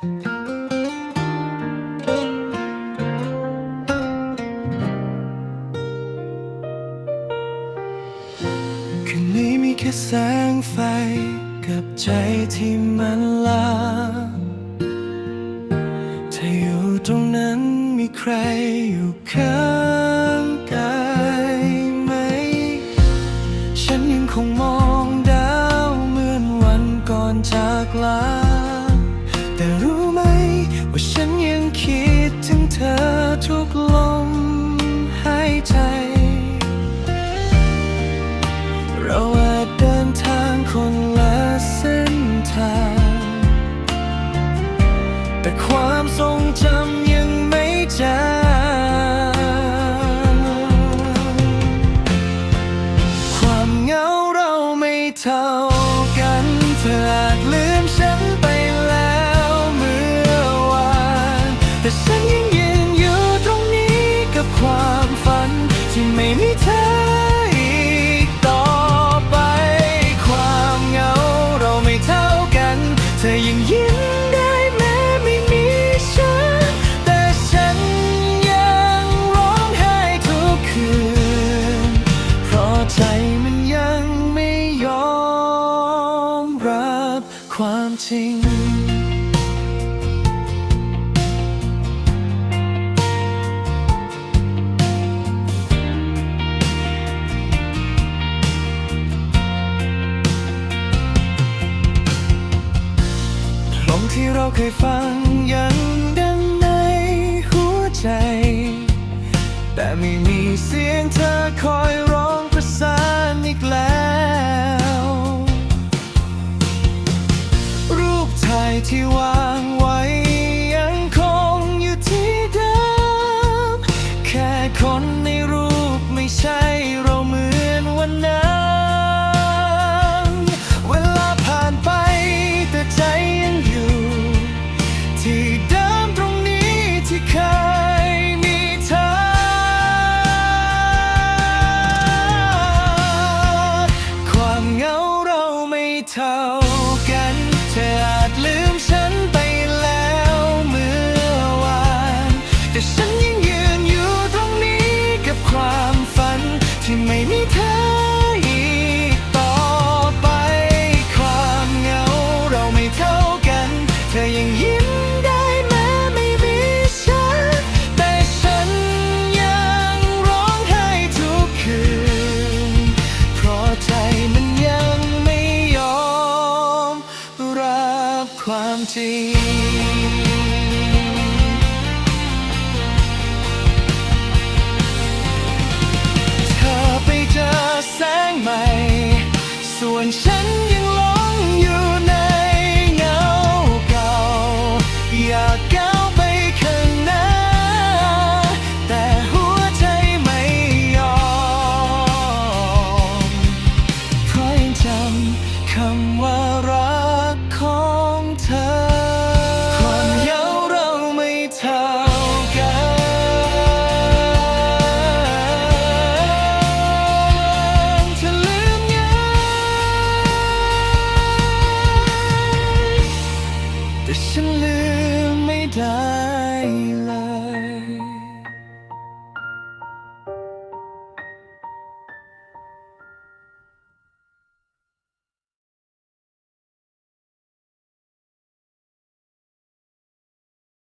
คืนนี้มีแค่แสงไฟกับใจที่มันลาถ้าอยู่ตรงนั้นมีใครอยู่ข้างกายไหม ฉันยังคงมองดาวเหมือนวันก่อนจากลา เท่ากันเธออาจลืมฉันไปแล้วเมื่อวานแต่ฉันยังยืนอยู่ตรงนี้กับความฝันที่ไม่มีเธออีกต่อไป ความเหงาเราไม่เท่ากัน เธอยังยิ ริง เพลงที่เราเคยฟังยังดังในหัวใจ แต่ไม่มีเสียงเธอ ที่วา จริงเธอไปเจอแสงใหม่ ส่วนฉันยังหลงอยู่ในเงาเก่า อยากก้าวไปข้างหน้า แต่หัวใจไม่ยอม เพราะยังจำคำว่า